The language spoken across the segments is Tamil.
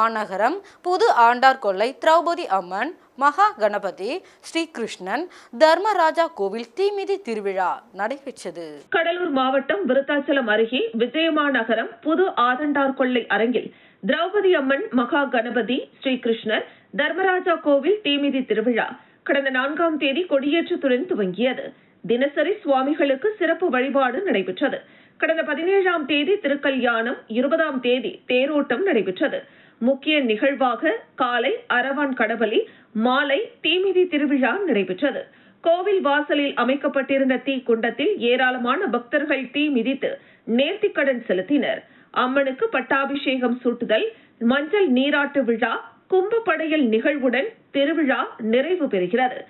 மாநகரம் புது ஆண்டார்கொல்லை திரௌபதி அம்மன் மகா கணபதி ஸ்ரீகிருஷ்ணன் தர்மராஜா கோவில் தீமிதி திருவிழா நடைபெற்றது. கடலூர் மாவட்டம் விருத்தாச்சலம் அருகே விஜயமாநகரம் புது ஆதண்டார் கொள்ளை அரங்கில் திரௌபதி அம்மன் மகா கணபதி ஸ்ரீகிருஷ்ணர் தர்மராஜா கோவில் தீமிதி திருவிழா கடந்த நான்காம் தேதி கொடியேற்றத்துடன் துவங்கியது. தினசரி சுவாமிகளுக்கு சிறப்பு வழிபாடு நடைபெற்றது. கடந்த பதினேழாம் தேதி திருக்கல்யாணம் இருபதாம் தேதி தேரோட்டம் நடைபெற்றது. முக்கிய நிகழ்வாக காலை அரவான் கடபலி மாலை தீமிதி திருவிழா நடைபெற்றது. கோவில் வாசலில் அமைக்கப்பட்டிருந்த தீ குண்டத்தில் ஏராளமான பக்தர்கள் தீ மிதித்து நேர்த்திக்கடன் செலுத்தினர். அம்மனுக்கு பட்டாபிஷேகம் சூட்டுதல் மஞ்சள் நீராட்டு விழா கும்பப்படையல் நிகழ்வுடன் திருவிழா நிறைவு பெறுகிறது.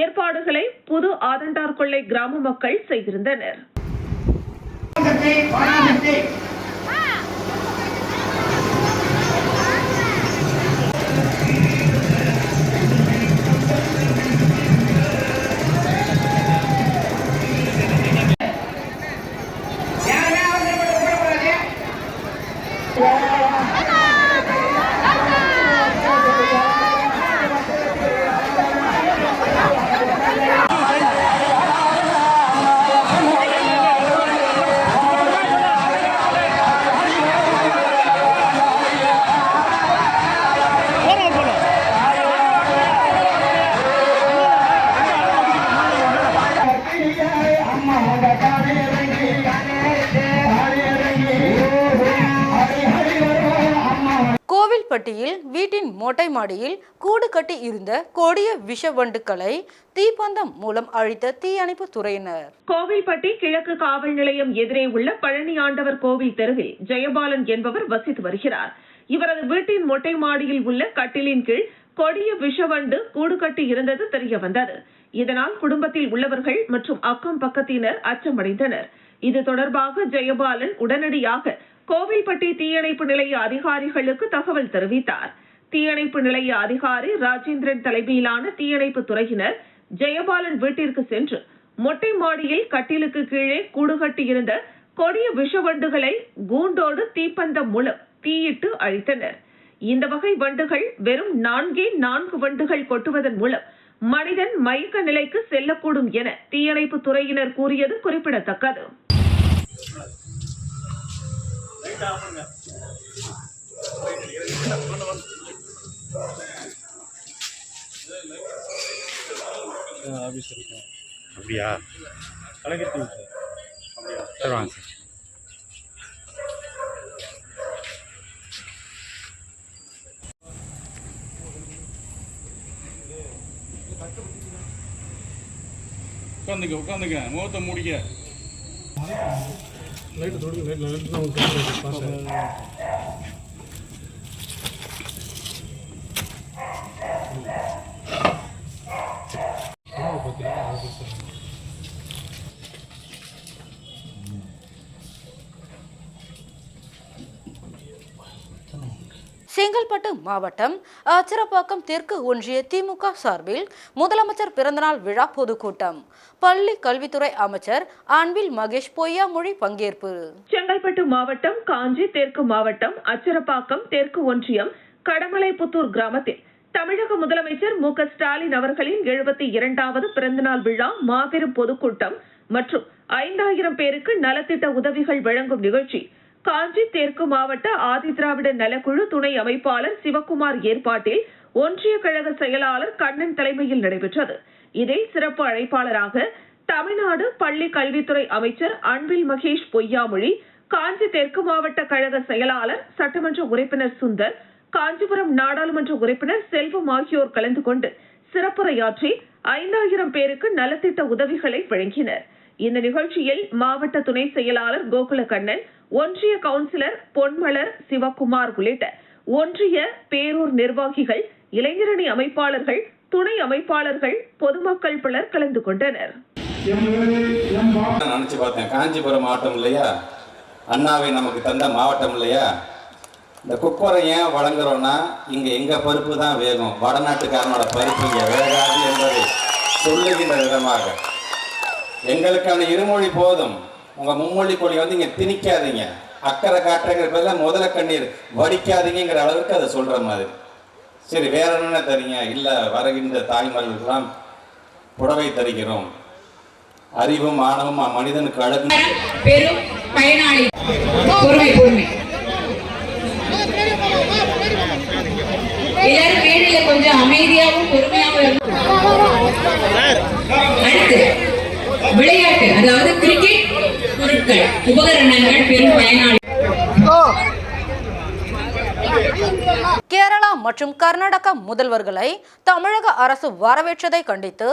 ஏற்பாடுகளை புது ஆதண்டார்கொள்ளை கிராம மக்கள் செய்திருந்தனர். கட்டி இருந்த கொடிய விஷ வண்டுகளை தீப்பந்தம் மூலம் அழித்த தீயணைப்பு துறையினர். கோவில்பட்டி கிழக்கு காவல் நிலையம் எதிரே உள்ள பழனி ஆண்டவர் கோவில் தெருவில் ஜெயபாலன் என்பவர் வசித்து வருகிறார். இவரது வீட்டின் மொட்டை மாடியில் உள்ள கட்டிலின் கீழ் கொடிய விஷவண்டு கூடு கட்டி இருந்தது தெரிய வந்தது. இதனால் குடும்பத்தில் உள்ளவர்கள் மற்றும் அக்கம் பக்கத்தினர் அச்சமடைந்தனர். இது தொடர்பாக ஜெயபாலன் உடனடியாக கோவில்பட்டி தீயணைப்பு நிலைய அதிகாரிகளுக்கு தகவல் தெரிவித்தார். தீயணைப்பு நிலைய அதிகாரி ராஜேந்திரன் தலைமையிலான தீயணைப்பு துறையினர் ஜெயபாலன் வீட்டிற்கு சென்று மொட்டை மாடியில் கட்டிலுக்கு கீழே கூடு கட்டியிருந்த கொடிய விஷவண்டுகளை கூண்டோடு தீப்பந்தம் மூலம் தீயிட்டு அழித்தனர். இந்த வகை வண்டுகள் வெறும் நான்கே நான்கு வண்டுகள் கொட்டுவதன் மூலம் மனிதன் மயக்க நிலைக்கு செல்லக்கூடும் என தீயணைப்பு துறையினர் கூறியது குறிப்பிடத்தக்கது. ஆஃபீஸ் இருக்கும் அப்படியா? Collector sir. அப்படியா? சரி வாங்க சார். உட்காந்துக்க உட்காந்துக்க. முகத்தை மூடிக்க. லைட்டு தொடுங்க லைட் லைட் ஈரோடு மாவட்டம் அச்சரப்பாக்கம் தெற்கு ஒன்றிய திமுக சார்பில் முதலமைச்சர் பிறந்தநாள் விழா பொதுக்கூட்டம். பள்ளி கல்வித்துறை அமைச்சர் அன்பில் மகேஷ் பொய்யாமொழி பங்கேற்பு. செங்கல்பட்டு மாவட்டம் காஞ்சி தெற்கு மாவட்டம் அச்சரப்பாக்கம் தெற்கு ஒன்றியம் கடமலைப்புத்தூர் கிராமத்தில் தமிழக முதலமைச்சர் மு ஸ்டாலின் அவர்களின் எழுபத்தி இரண்டாவது பிறந்தநாள் விழா மாபெரும் பொதுக்கூட்டம் மற்றும் ஐந்தாயிரம் பேருக்கு நலத்திட்ட உதவிகள் வழங்கும் நிகழ்ச்சி காஞ்சி தெற்கு மாவட்ட ஆதிதிராவிட நலக்குழு துணை அமைப்பாளர் சிவக்குமார் ஏற்பாட்டில் ஒன்றிய கழக செயலாளர் கண்ணன் தலைமையில் நடைபெற்றது. இதில் சிறப்பு அழைப்பாளராக தமிழ்நாடு பள்ளி கல்வித்துறை அமைச்சர் அன்பில் மகேஷ் பொய்யாமொழி காஞ்சி தெற்கு மாவட்ட கழக செயலாளர் சட்டமன்ற உறுப்பினர் சுந்தர் காஞ்சிபுரம் நாடாளுமன்ற உறுப்பினர் செல்வம் ஆகியோர் கலந்து கொண்டு சிறப்புரையாற்றி ஐந்தாயிரம் பேருக்கு நலத்திட்ட உதவிகளை வழங்கினர். இந்த நிகழ்ச்சியில் மாவட்ட துணை செயலாளர் கோகுலகண்ணன் ஒன்றிய கவுன்சிலர் பொன்மலர் சிவக்குமார் உள்ளிட்ட ஒன்றிய பேரூர் நிர்வாகிகள் இளைஞரணி அமைப்பாளர்கள் துணை அமைப்பாளர்கள் பொதுமக்கள் பலர் கலந்து கொண்டனர். நினைச்சு பார்த்தேன். காஞ்சிபுரம் மாவட்டம் இல்லையா? அண்ணாவை நமக்கு தந்த மாவட்டம் இல்லையா? இந்த குக்கரை ஏன் வழங்குறோம்னா இங்க எங்க பருப்பு தான் வேகும் வடநாட்டுக்காரனோட பருப்பு இங்க வேகாது என்பதை சொல்லுகின்ற விதமாக எங்களுக்கான இருமொழி போதும். உங்க மும்மொழி கொள்கை வந்து இங்க திணிக்காதீங்க. அக்கறை காட்டுறங்கிற முதல கண்ணீர் வடிக்காதீங்கிற அளவுக்கு அதை சொல்ற மாதிரி. சரி வேற என்ன தரீங்க? இல்ல வருகின்ற தாய்மார்களுக்கெல்லாம் புடவை தருகிறோம். அறிவும் ஆணவம் மனிதனுக்கு அழகு. பெரும் பயனாளி. பொறுமை பொறுமை. எல்லாரும் மேடையில கொஞ்சம் அமைதியாகவும் பொறுமையாகவும் அடுத்து. விளையாட்டு அதாவது கிரிக்கெட் பொருட்கள் உபகரணங்கள் பெரும் பயனாளி. கேரளா மற்றும் கர்நாடகா முதல்வர்களை தமிழக அரசு வரவேற்றதை கண்டித்து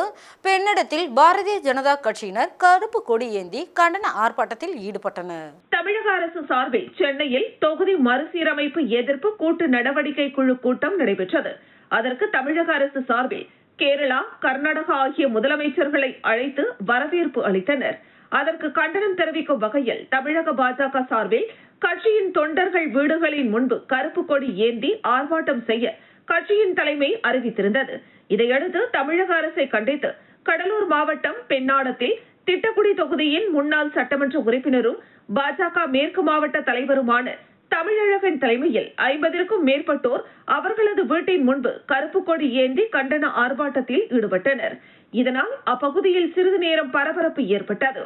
பெண்ணிடத்தில் பாரதிய ஜனதா கட்சியினர் கருப்பு கொடி ஏந்தி கண்டன ஆர்ப்பாட்டத்தில் ஈடுபட்டனர். தமிழக அரசு சார்பில் சென்னையில் தொகுதி மறுசீரமைப்பு எதிர்ப்பு கூட்டு நடவடிக்கை குழு கூட்டம் நடைபெற்றது. அதற்கு தமிழக அரசு சார்பில் கேரளா கர்நாடகா ஆகிய முதலமைச்சர்களை அழைத்து வரவேற்பு அளித்தனர். அதற்கு கண்டனம் தெரிவிக்கும் வகையில் தமிழக பாஜக சார்பில் கட்சியின் தொண்டர்கள் வீடுகளின் முன்பு கருப்பு கொடி ஏந்தி ஆர்ப்பாட்டம் செய்ய கட்சியின் தலைமை அறிவித்திருந்தது. இதையடுத்து தமிழக அரசை கண்டித்து கடலூர் மாவட்டம் பெண்ணாடத்தில் திட்டக்குடி தொகுதியின் முன்னாள் சட்டமன்ற உறுப்பினரும் பாஜக மேற்கு மாவட்ட தலைவருமான தமிழழகன் தலைமையில் ஐம்பதிற்கும் மேற்பட்டோர் அவர்களது வீட்டின் முன்பு கருப்பு கொடி ஏந்தி கண்டன ஆர்ப்பாட்டத்தில் ஈடுபட்டனர். இதனால் அப்பகுதியில் சிறிது நேரம் பரபரப்பு ஏற்பட்டது.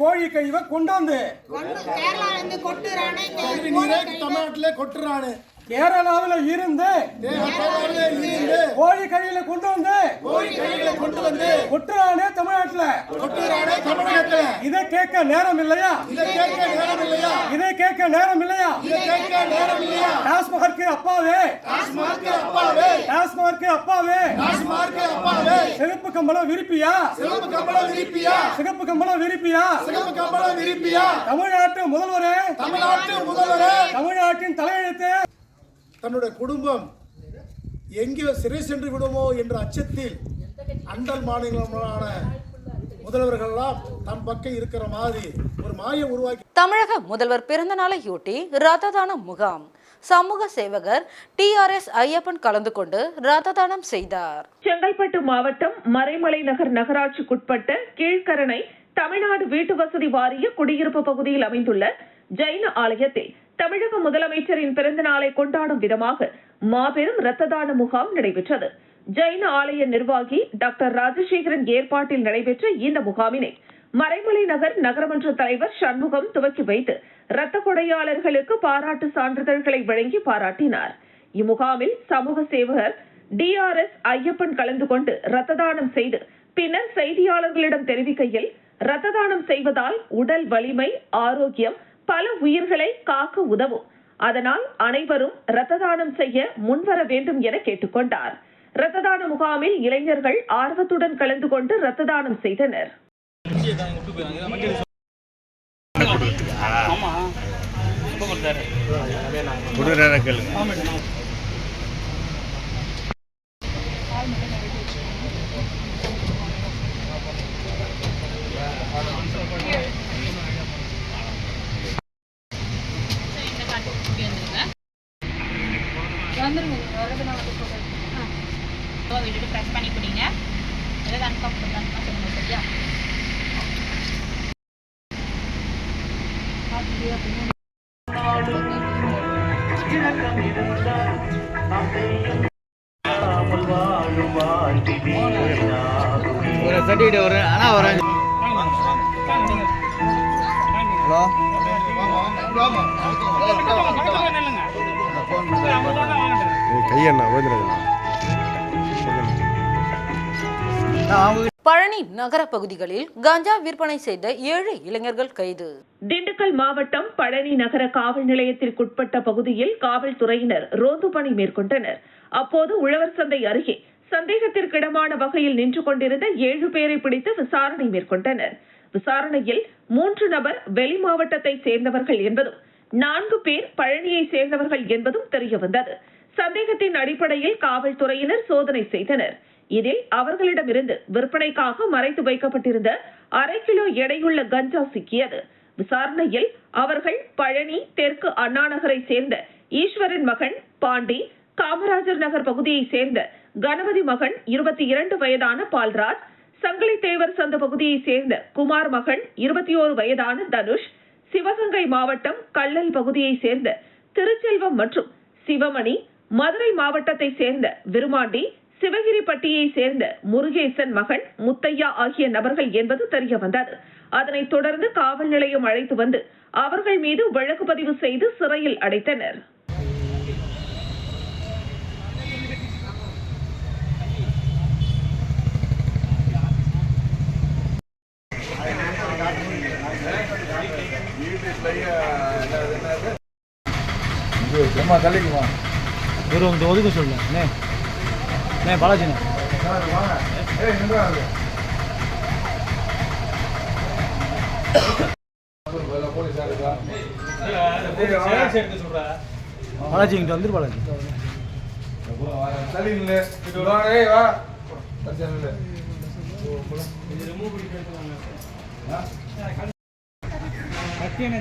கோழி கழிவை கொண்டாந்து தமிழ்நாட்டிலே கொட்டுறானு. கேரளாவில் இருந்து கோழி கழிவுல கொண்டு வந்து கோழி கழிவுல கொண்டு வந்து கொட்டுறானே தமிழ்நாட்டுல. கொட்டுறானே தமிழ்நாட்டுல. இதை கேட்க நேரம் இல்லையா? இதை கேட்க நேரம் இல்லையா? இதை கேட்க நேரம் இல்லையா? இதை கேட்க நேரம் இல்லையா? டாஸ்மார்க்கு அப்பாவே. டாஸ்மார்க்கு அப்பாவே. டாஸ்மார்க்கு அப்பாவே. டாஸ்மார்க்கு அப்பாவே. சிகப்பு கம்பளம் விரிப்பியா? சிகப்பு கம்பளம் விரிப்பியா? சிகப்பு கம்பளம் விரிப்பியா? சிகப்பு கம்பளம் விரிப்பியா? தமிழ்நாட்டு முதல்வரே. தமிழ்நாட்டு முதல்வரே. தமிழ்நாட்டின் தலையெழுத்து. தன்னுடைய குடும்பம் எங்கே சிறை சென்று விடுமோ என்ற அச்சத்தில் அண்டல் மாநிலங்களான முதல்வர்கள்லாம் தன் பக்கம் இருக்கிற மாதிரி ஒரு மாயம் உருவாக்கி தமிழக முதல்வர் பிறந்த நாளையொட்டி ரத்த தானம் முகாம். சமூக சேவகர் டிஆர்எஸ் ஐயப்பன் கலந்து கொண்டு ரத்த தானம் செய்தார். செங்கல்பட்டு மாவட்டம் மறைமலை நகர் நகராட்சிக்குட்பட்ட கீழ்கரணை தமிழ்நாடு வீட்டு வசதி வாரிய குடியிருப்பு பகுதியில் அமைந்துள்ள ஜைன ஆலயத்தில் தமிழக முதலமைச்சரின் பிறந்த நாளை கொண்டாடும் விதமாக மாபெரும் இரத்த தான முகாம் நடைபெற்றது. ஜைன ஆலய நிர்வாகி டாக்டர் ராஜசேகரன் ஏற்பாட்டில் நடைபெற்ற இந்த முகாமினை மறைமலை நகர் நகரமன்ற தலைவர் சண்முகம் துவக்கி வைத்து இரத்த கொடையாளர்களுக்கு பாராட்டு சான்றிதழ்களை வழங்கி பாராட்டினார். இம்முகாமில் சமூக சேவகர் டிஆர்எஸ் ஐயப்பன் கலந்து கொண்டு ரத்த தானம் செய்து பின்னர் செய்தியாளர்களிடம் தெரிவிக்கையில் ரத்த தானம் செய்வதால் உடல் வலிமை ஆரோக்கியம் பல உயிர்களை காக்க உதவும் அதனால் அனைவரும் இரத்த தானம் செய்ய முன்வர வேண்டும் என கேட்டுக்கொண்டார் இரத்த தான முகாமில் இளைஞர்கள் ஆர்வத்துடன் கலந்து கொண்டு இரத்த தானம் செய்தனர் கொடுக்குறார சர்டிஃபிகேட் ஒரு அண்ணா ஒரு ஹலோ? கையண்ணா பழனி நகர பகுதிகளில் கஞ்சா விற்பனை செய்த ஏழு இளைஞர்கள் கைது. திண்டுக்கல் மாவட்டம் பழனி நகர காவல் நிலையத்திற்குட்பட்ட பகுதியில் காவல்துறையினர் ரோந்து பணி மேற்கொண்டனர். அப்போது உழவர் சந்தை அருகே சந்தேகத்திற்கிடமான வகையில் நின்று கொண்டிருந்த ஏழு பேரை பிடித்து விசாரணை மேற்கொண்டனர். விசாரணையில் மூன்று நபர் வெளி மாவட்டத்தை சேர்ந்தவர்கள் என்பதும் நான்கு பேர் பழனியை சேர்ந்தவர்கள் என்பதும் தெரியவந்தது சந்தேகத்தின் அடிப்படையில் காவல்துறையினர் சோதனை செய்தனர். இதில் அவர்களிடமிருந்து விற்பனைக்காக மறைத்து வைக்கப்பட்டிருந்த அரை கிலோ எடையுள்ள கஞ்சா சிக்கியது. விசாரணையில் அவர்கள் பழனி தெற்கு அண்ணாநகரை சேர்ந்த ஈஸ்வரன் மகன் பாண்டி காமராஜர் நகர் பகுதியை சேர்ந்த கணபதி மகன் இருபத்தி இரண்டு வயதான பால்ராஜ் சங்கிலி தேவர் சந்த பகுதியைச் சேர்ந்த குமார் மகன் இருபத்தி ஓரு வயதான தனுஷ் சிவகங்கை மாவட்டம் கள்ளல் பகுதியைச் சேர்ந்த திருச்செல்வம் மற்றும் சிவமணி மதுரை மாவட்டத்தை சேர்ந்த விருமாண்டி சிவகிரிப்பட்டியை சேர்ந்த முருகேசன் மகன் முத்தையா ஆகிய நபர்கள் என்பது தெரிய வந்தது அதனைத் தொடர்ந்து காவல் நிலையம் அழைத்து வந்து அவர்கள் மீது வழக்கு பதிவு செய்து சிறையில் அடைத்தனர். அம்மா தள்ளிக்குமா ஒரு வந்து ஒதுக்க சொல்லு. நே. நே பாலாஜிண்ணே பாலாஜி இங்கிட்ட வந்துரு பாலாஜி. தள்ளி வா, வா பிரச்சனை இல்லை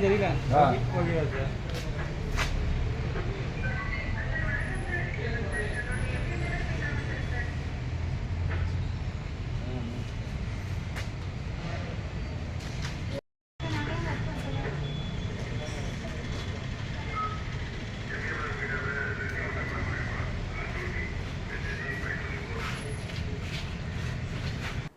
தெரியல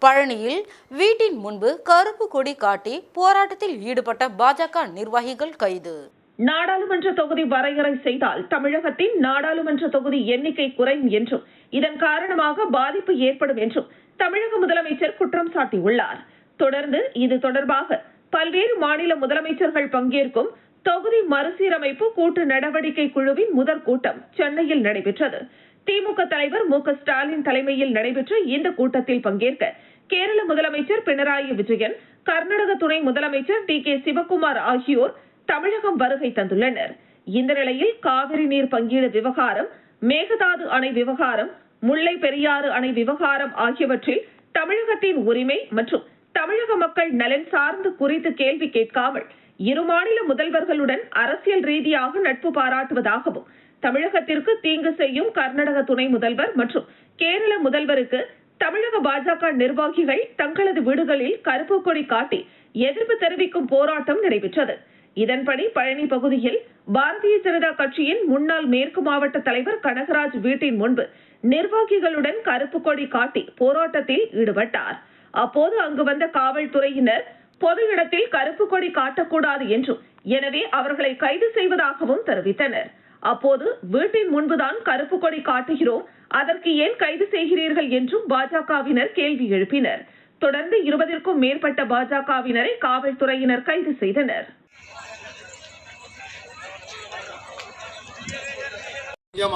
பழனியில் வீட்டின் முன்பு கருப்பு கொடி காட்டி போராட்டத்தில் ஈடுபட்ட பாஜக நிர்வாகிகள் கைது. நாடாளுமன்ற தொகுதி வரையறை செய்தால் தமிழகத்தின் நாடாளுமன்ற தொகுதி எண்ணிக்கை குறையும் என்றும் இதன் காரணமாக பாதிப்பு ஏற்படும் என்றும் தமிழக முதலமைச்சர் குற்றம் சாட்டியுள்ளார். தொடர்ந்து இது தொடர்பாக பல்வேறு மாநில முதலமைச்சர்கள் பங்கேற்கும் தொகுதி மறுசீரமைப்பு கூட்டு நடவடிக்கை குழுவின் முதற் கூட்டம் சென்னையில் நடைபெற்றது. திமுக தலைவர் மு க ஸ்டாலின் தலைமையில் நடைபெற்ற இந்த கூட்டத்தில் பங்கேற்க கேரள முதலமைச்சர் பினராயி விஜயன் கர்நாடக துணை முதலமைச்சர் டி கே சிவக்குமார் ஆகியோர் தமிழகம் வருகை தந்துள்ளனர். இந்த நிலையில் காவிரி நீர் பங்கீடு விவகாரம் மேகதாது அணை விவகாரம் முல்லை பெரியாறு அணை விவகாரம் ஆகியவற்றில் தமிழகத்தின் உரிமை மற்றும் தமிழக மக்கள் நலன் சார்ந்து குறித்து கேள்வி கேட்காமல் இரு மாநில முதல்வர்களுடன் அரசியல் ரீதியாக நட்பு பாராட்டுவதாகவும் தமிழகத்திற்கு தீங்கு செய்யும் கர்நாடக துணை முதல்வர் மற்றும் கேரள முதல்வருக்கு தமிழக பாஜக நிர்வாகிகள் தங்களது வீடுகளில் கருப்பு கொடி காட்டி எதிர்ப்பு தெரிவிக்கும் போராட்டம் நடைபெற்றது. இதன்படி பழனி பகுதியில் பாரதிய ஜனதா கட்சியின் முன்னாள் மேற்கு மாவட்ட தலைவர் கனகராஜ் வீட்டின் முன்பு நிர்வாகிகளுடன் கருப்பு கொடி காட்டி போராட்டத்தில் ஈடுபட்டார். அப்போது அங்கு வந்த காவல்துறையினர் பொது இடத்தில் கருப்பு கொடி காட்டக்கூடாது என்றும் எனவே அவர்களை கைது செய்வதாகவும் தெரிவித்தனர். அப்போது வீட்டின் முன்புதான் கருப்பு கொடி காட்டுகிறோம். அதற்கு ஏன் கைது செய்கிறீர்கள் என்றும் பாஜகவினர் கேள்வி எழுப்பினர். தொடர்ந்து இருபதிற்கும் மேற்பட்ட பாஜகவினரை காவல்துறையினர் கைது செய்தனர்.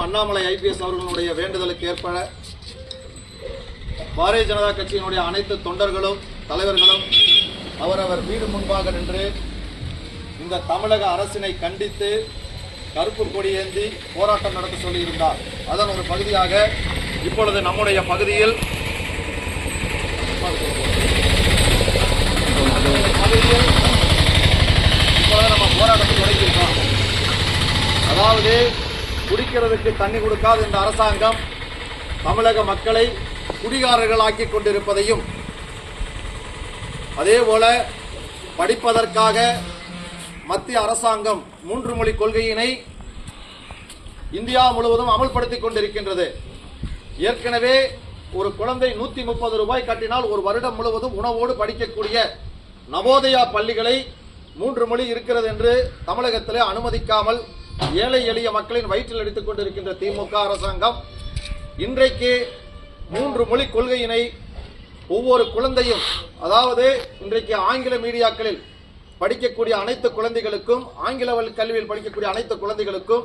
அண்ணாமலை ஐபிஎஸ் அவர்களுடைய வேண்டுதலுக்கு ஏற்ப பாரதிய ஜனதா கட்சியினுடைய அனைத்து தொண்டர்களும் தலைவர்களும் அவரவர் வீடு முன்பாக நின்று இந்த தமிழக அரசினை கண்டித்து கருப்பு கொடி ஏந்தி போராட்டம் நடத்த சொல்லியிருந்தார். அதன் ஒரு பகுதியாக இப்பொழுது நம்முடைய பகுதியில் பகுதியில் இப்பொழுது நம்ம போராட்டத்தை தொடங்கியிருக்கோம் அதாவது குடிக்கிறதுக்கு தண்ணி கொடுக்காத இந்த அரசாங்கம் தமிழக மக்களை குடிகாரர்களாக்கி கொண்டிருப்பதையும் அதே போல படிப்பதற்காக மத்திய அரசாங்கம் மூன்று மொழி கொள்கையினை இந்தியா முழுவதும் அமல்படுத்திக் கொண்டிருக்கின்றது. ஏற்கனவே ஒரு குழந்தை நூத்தி முப்பது ரூபாய் கட்டினால் ஒரு வருடம் முழுவதும் உணவோடு படிக்கக்கூடிய நவோதயா பள்ளிகளை மூன்று மொழி இருக்கிறது என்று தமிழகத்திலே அனுமதிக்காமல் ஏழை எளிய மக்களின் வயிற்றில் அடித்துக் கொண்டிருக்கின்ற திமுக அரசாங்கம் இன்றைக்கு மூன்று மொழி கொள்கையினை ஒவ்வொரு குழந்தையும் அதாவது இன்றைக்கு ஆங்கில மீடியாக்களில் படிக்கக்கூடிய அனைத்து குழந்தைகளுக்கும் ஆங்கில வழி கல்வியில் படிக்கக்கூடிய அனைத்து குழந்தைகளுக்கும்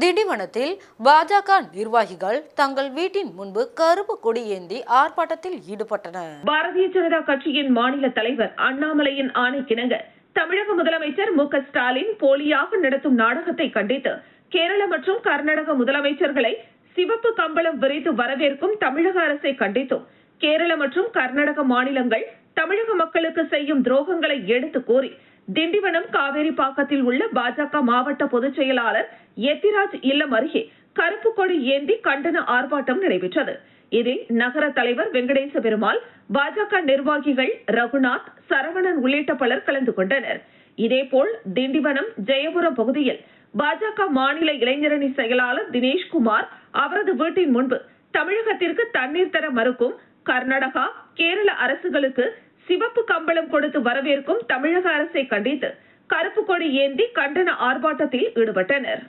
திண்டிவனத்தில் பாஜக நிர்வாகிகள் தங்கள் வீட்டின் முன்பு கருப்பு கொடி ஏந்தி ஆர்ப்பாட்டத்தில் ஈடுபட்டனர் பாரதிய ஜனதா கட்சியின் மாநில தலைவர் அண்ணாமலையின் ஆணைக்கிணங்க தமிழக முதலமைச்சர் மு க ஸ்டாலின் போலியாக நடத்தும் நாடகத்தை கண்டித்து கேரள மற்றும் கர்நாடக முதலமைச்சர்களை சிவப்பு கம்பளம் விரித்து வரவேற்கும் தமிழக அரசை கண்டித்தும் கேரள மற்றும் கர்நாடக மாநிலங்கள் தமிழக மக்களுக்கு செய்யும் துரோகங்களை எடுத்து கூறி திண்டிவனம் காவேரி பாக்கத்தில் உள்ள பாஜக மாவட்ட பொதுச் செயலாளர் எத்திராஜ் இல்லம் அருகே கருப்பு கொடி ஏந்தி கண்டன ஆர்ப்பாட்டம் நடைபெற்றது. இதில் நகர தலைவர் வெங்கடேச பெருமாள் பாஜக நிர்வாகிகள் ரகுநாத் சரவணன் உள்ளிட்ட பலர் கலந்து கொண்டனர். இதேபோல் திண்டிவனம் ஜெயபுரம் பகுதியில் பாஜக மாநில இளைஞரணி செயலாளர் தினேஷ்குமார் அவரது வீட்டின் முன்பு தமிழகத்திற்கு தண்ணீர் தர மறுக்கும் கர்நாடகா கேரள அரசுகளுக்கு சிவப்பு கம்பளம் கொடுத்து வரவேற்கும் தமிழக அரசை கண்டித்து கருப்பு கொடி ஏந்தி கண்டன ஆர்ப்பாட்டத்தில் ஈடுபட்டனர்.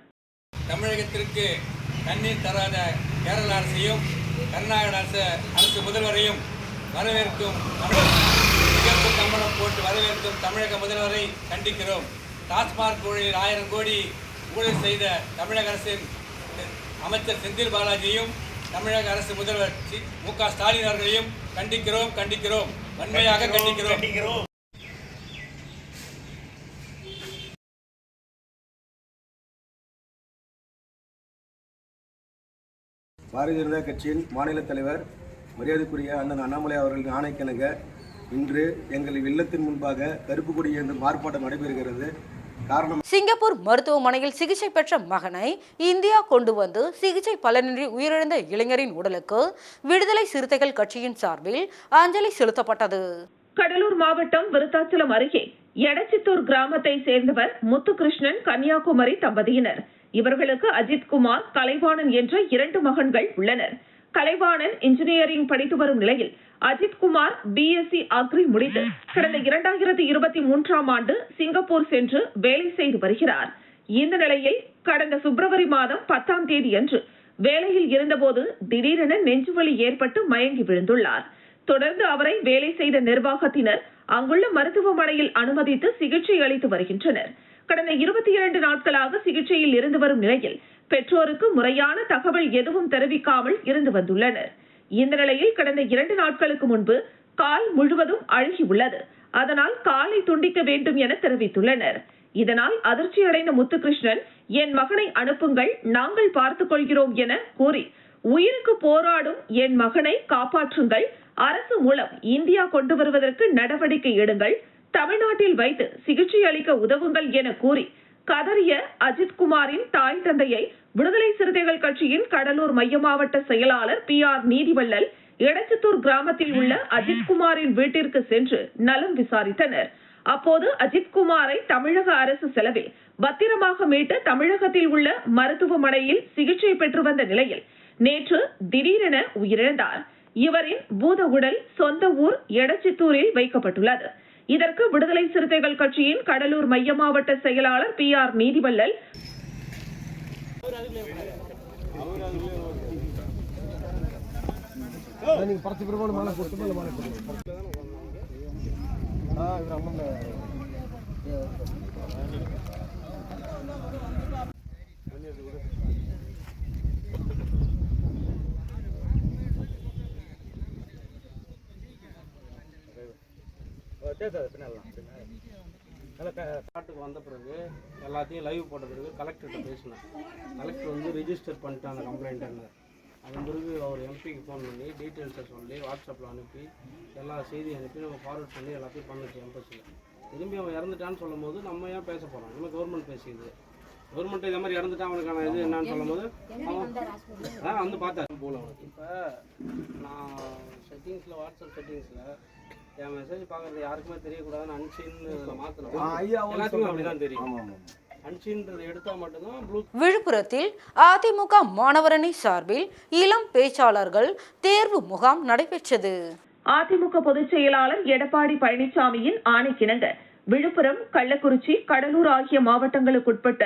தமிழகத்திற்கு தண்ணீர் தராத கேரள அரசையும் கர்நாடக அரசு அரசு முதல்வரையும் வரவேற்கும் தமிழக சிகப்பு கம்பளம் போட்டு வரவேற்கும் தமிழக முதல்வரை கண்டிக்கிறோம். டாஸ்மாக் ஊழலில் ஆயிரம் கோடி ஊழல் செய்த தமிழக அரசின் அமைச்சர் செந்தில் பாலாஜியும் தமிழக அரசு முதல்வர் மு க ஸ்டாலின் அவர்களையும் கண்டிக்கிறோம் கண்டிக்கிறோம். வன்மையாக கண்டிக்கிறோம். பாரதிய ஜனதா கட்சியின் மாநில தலைவர் மரியாதைக்குரிய அண்ணன் அண்ணாமலை அவர்களின் ஆணைக்கிணங்க இன்று எங்கள் இல்லத்தின் முன்பாக கருப்பு கொடி ஆர்ப்பாட்டம் நடைபெறுகிறது. சிங்கப்பூர் மருத்துவமனையில் சிகிச்சை பெற்ற மகனை இந்தியா கொண்டு வந்து சிகிச்சை பலனின்றி உயிரிழந்த இளைஞரின் உடலுக்கு விடுதலை சிறுத்தைகள் கட்சியின் சார்பில் அஞ்சலி செலுத்தப்பட்டது. கடலூர் மாவட்டம் விருத்தாச்சலம் அருகே எடச்சித்தூர் கிராமத்தை சேர்ந்தவர் முத்துகிருஷ்ணன் கன்னியாகுமரி தம்பதியினர். இவர்களுக்கு அஜித்குமார் கலைவாணன் என்ற இரண்டு மகன்கள் உள்ளனர். கலைவாணன் இன்ஜினியரிங் படித்து வரும் நிலையில் அஜித்குமார் பிஎஸ்சி அக்ரி முடித்து கடந்த இரண்டாயிரத்தி இருபத்தி மூன்றாம் ஆண்டு சிங்கப்பூர் சென்று வேலை செய்து வருகிறார். இந்த நிலையில் கடந்த பிப்ரவரி மாதம் பத்தாம் தேதி அன்று வேலையில் இருந்தபோது திடீரென நெஞ்சுவலி ஏற்பட்டு மயங்கி விழுந்துள்ளார். தொடர்ந்து அவரை வேலை செய்த நிர்வாகத்தினர் அங்குள்ள மருத்துவமனையில் அனுமதித்து சிகிச்சை அளித்து வருகின்றனர். கடந்த இருபத்தி இரண்டு நாட்களாக சிகிச்சையில் இருந்து வரும் நிலையில் பெற்றோருக்கு முறையான தகவல் எதுவும் தெரிவிக்காமல் இருந்து வந்துள்ளனர். இந்த நிலையில் கடந்த இரண்டு நாட்களுக்கு முன்பு கால் முழுவதும் அழுகி உள்ளது. அதனால் காலை துண்டிக்க வேண்டும் என தெரிவித்துள்ளனர். இதனால் அதிர்ச்சியடைந்த முத்துகிருஷ்ணன் என் மகனை அனுப்புங்கள் நாங்கள் பார்த்துக் கொள்கிறோம் என கூறி உயிருக்கு போராடும் என் மகனை காப்பாற்றுங்கள். அரசு மூலம் இந்தியா கொண்டு வருவதற்கு நடவடிக்கை எடுங்கள். தமிழ்நாட்டில் வைத்து சிகிச்சை அளிக்க உதவுங்கள் என கூறி கதறிய அஜித்குமாரின் தாய் தந்தையை விடுதலை சிறுத்தைகள் கட்சியின் கடலூர் மைய மாவட்ட செயலாளர் பி ஆர் நீதிவள்ளல் எடச்சத்தூர் கிராமத்தில் உள்ள அஜித்குமாரின் வீட்டிற்கு சென்று நலம் விசாரித்தனர். அப்போது அஜித்குமாரை தமிழக அரசு செலவில் பத்திரமாக மீட்டு தமிழகத்தில் உள்ள மருத்துவமனையில் சிகிச்சை பெற்று வந்த நிலையில் நேற்று திடீரென உயிரிழந்தார். இவரின் பூத உடல் சொந்த ஊர் எடச்சித்தூரில் வைக்கப்பட்டுள்ளது. இதற்கு விடுதலை சிறுத்தைகள் கட்சியின் கடலூர் மைய மாவட்ட செயலாளர் பி ஆர் நீதிவல்லல். மாலை இவர் அம்மன் காட்டுக்கு வந்த பிறகு எல்லாத்தையும் லைவ் போட்ட பிறகு கலெக்டர்கிட்ட பேசினேன். கலெக்டர் வந்து ரிஜிஸ்டர் பண்ணிட்டு அந்த கம்ப்ளைண்ட்டுன்னு அதன் பிறகு அவர் எம்பிக்கு ஃபோன் பண்ணி டீட்டெயில்ஸை சொல்லி வாட்ஸ்அப்பில் அனுப்பி எல்லா செய்தியும் அனுப்பி நம்ம ஃபார்வர்ட் பண்ணி எல்லாத்தையும் பண்ணிச்சு எம்பசியில் திரும்பி அவன் இறந்துட்டான்னு சொல்லும்போது நம்ம ஏன் பேச போகிறோம் நம்ம கவர்மெண்ட் பேசிக்குது கவர்மெண்ட் இதே மாதிரி இறந்துட்டான் அவனுக்கான இது என்னன்னு சொல்லும்போது அவன் வந்து பார்த்தேன் போல அவனுக்கு. இப்போ நான் செட்டிங்ஸில் வாட்ஸ்அப் செட்டிங்ஸில் என் மெசேஜ் பார்க்குறது யாருக்குமே தெரியக்கூடாதுன்னு அன்சின்னு இதில் மாற்றணும் எல்லாத்துக்கும் அப்படி தான் தெரியும். விழுப்புரத்தில் அதிமுக மாணவரணி சார்பில் இளம் பேச்சாளர்கள் தேர்வு முகாம் நடைபெற்றது. அதிமுக பொதுச் செயலாளர் எடப்பாடி பழனிசாமியின் ஆணைக்கிணங்க. விழுப்புரம் கள்ளக்குறிச்சி கடலூர் ஆகிய மாவட்டங்களுக்குட்பட்ட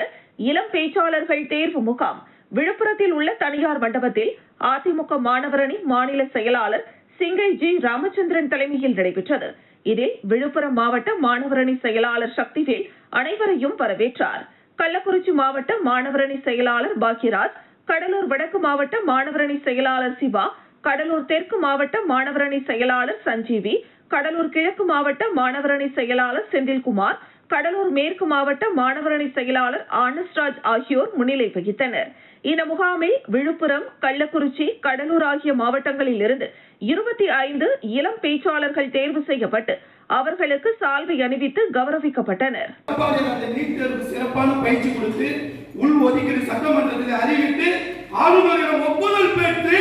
இளம் பேச்சாளர்கள் தேர்வு முகாம். விழுப்புரத்தில் உள்ள தனியார் மண்டபத்தில் அதிமுக மாணவரணி மாநில செயலாளர் சிங்கை ஜி ராமச்சந்திரன் தலைமையில் நடைபெற்றது. இதில் விழுப்புரம் மாவட்ட மாணவரணி செயலாளர் சக்திவேல் அனைவரையும் வரவேற்றார். கள்ளக்குறிச்சி மாவட்ட மாணவரணி செயலாளர் பாக்யராஜ் கடலூர் வடக்கு மாவட்ட மாணவரணி செயலாளர் சிவா கடலூர் தெற்கு மாவட்ட மாணவரணி செயலாளர் சஞ்சீவி கடலூர் கிழக்கு மாவட்ட மாணவரணி செயலாளர் செந்தில்குமார் கடலூர் மேற்கு மாவட்ட மாணவரணி செயலாளர் ஆனஸ்ராஜ் ஆகியோர் முன்னிலை வகித்தனர். இந்த முகாமில் விழுப்புரம் கள்ளக்குறிச்சி கடலூர் ஆகிய மாவட்டங்களில் இருந்து இருபத்தி ஐந்து இளம் பேச்சாளர்கள் தேர்வு செய்யப்பட்டு அவர்களுக்கு சால்வை அணிவித்து கௌரவிக்கப்பட்டனர். சிறப்பான பயிற்சி கொடுத்து உள் ஒதுக்கீடு சட்டமன்றத்தில் அறிவித்து ஆளுநரிடம் ஒப்புதல் பெற்று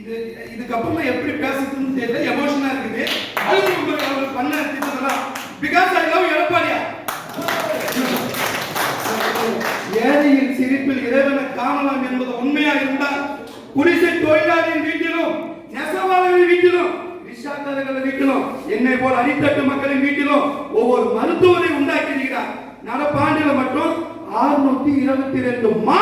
இது இதுக்கப்புறமா எப்படி பேசுறதுன்னு தெரியல எமோஷனா இருக்குது. குடிசை தொழிலாளியின் வீட்டிலும் நெசவாளர்களின் வீட்டிலும் ரிஷாக்காரர்கள் வீட்டிலும் என்னை போல் அடித்தட்டு மக்களின் வீட்டிலும் ஒவ்வொரு மருத்துவரை உண்டாக்கியிருக்கிறார். நடப்பாண்டில் மட்டும் அறுநூத்தி இருபத்தி ரெண்டு மா